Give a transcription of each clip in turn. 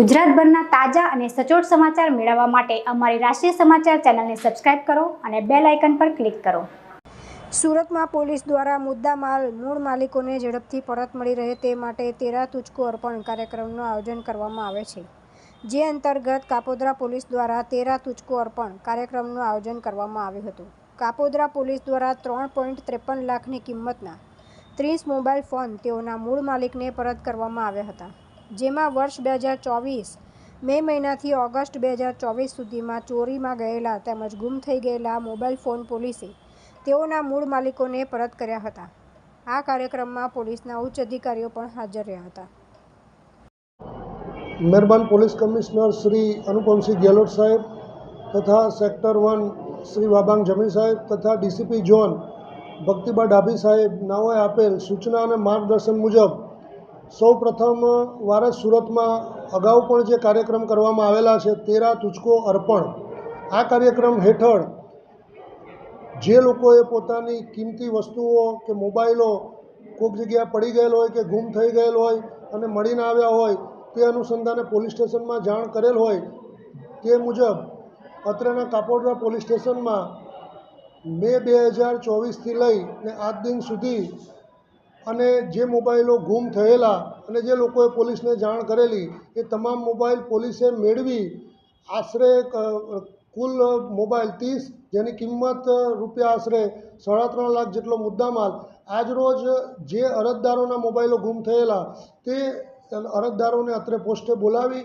ગુજરાતભરના તાજા અને સચોટ સમાચાર મેળવવા માટે અમારી રાષ્ટ્રીય સમાચાર ચેનલને સબસ્ક્રાઇબ કરો અને બેલ આઇકન પર ક્લિક કરો. સુરતમાં પોલીસ દ્વારા મુદ્દામાલ મૂળ માલિકોને ઝડપથી પરત મળી રહે તે માટે તેરા તુચકો અર્પણ કાર્યક્રમનું આયોજન કરવામાં આવે છે. જે અંતર્ગત કાપોદ્રા પોલીસ દ્વારા તેરા તુચકો અર્પણ કાર્યક્રમનું આયોજન કરવામાં આવ્યું હતું. કાપોદ્રા પોલીસ દ્વારા ત્રણ પોઈન્ટ ત્રેપન લાખની કિંમતના ત્રીસ મોબાઈલ ફોન તેઓના મૂળ માલિકને પરત કરવામાં આવ્યા હતા. જેમાં વર્ષ બે હજાર ચોવીસ, મે મહિનાથી ઓગસ્ટ બે હજાર ચોવીસ સુધીમાં ચોરીમાં ગયેલા તેમજ ગુમ થઈ ગયેલા મોબાઈલ ફોન પોલીસે તેઓના મૂળ માલિકોને પરત કર્યા હતા. આ કાર્યક્રમમાં પોલીસના ઉચ્ચ અધિકારીઓ પણ હાજર રહ્યા હતા. મહેરબાન પોલીસ કમિશનર શ્રી અનુપમસિંહ ગેહલોત સાહેબ તથા સેક્ટર વન શ્રી વાબાંગ જમી સાહેબ તથા ડીસીપી ઝોન ભક્તિબા ડાભી સાહેબ નાઓએ આપેલ સૂચના અને માર્ગદર્શન મુજબ સૌ પ્રથમ વાર સુરતમાં અગાઉ પણ જે કાર્યક્રમ કરવામાં આવેલા છે, તેરા તુચકો અર્પણ. આ કાર્યક્રમ હેઠળ જે લોકોએ પોતાની કિંમતી વસ્તુઓ કે મોબાઈલો કોઈક જગ્યાએ પડી ગયેલ હોય કે ગુમ થઈ ગયેલ હોય અને મળીને આવ્યા હોય, તે અનુસંધાને પોલીસ સ્ટેશનમાં જાણ કરેલ હોય, તે મુજબ અત્રેના કાપોડરા પોલીસ સ્ટેશનમાં મે બે હજાર ચોવીસથી લઈ ને આજ દિન સુધી અને જે મોબાઈલો ગુમ થયેલા અને જે લોકોએ પોલીસને જાણ કરેલી, એ તમામ મોબાઈલ પોલીસે મેળવી. આશરે કુલ મોબાઈલ ત્રીસ, જેની કિંમત રૂપિયા આશરે સાડા ત્રણ લાખ જેટલો મુદ્દામાલ. આજરોજ જે અરજદારોના મોબાઈલો ગુમ થયેલા, તે અરજદારોને અત્રે પોસ્ટે બોલાવી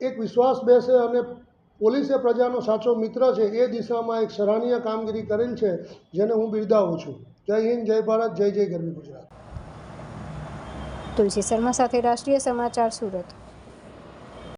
એક વિશ્વાસ બેસે અને પોલીસે પ્રજાનો સાચો મિત્ર છે, એ દિશામાં એક સરાહનીય કામગીરી કરેલ છે, જેને હું બિરદાવું છું. જય હિન્દ, જય ભારત, જય જય ગરવી ગુજરાત. તુલસી શર્મા સાથે રાષ્ટ્રીય સમાચાર સુરત.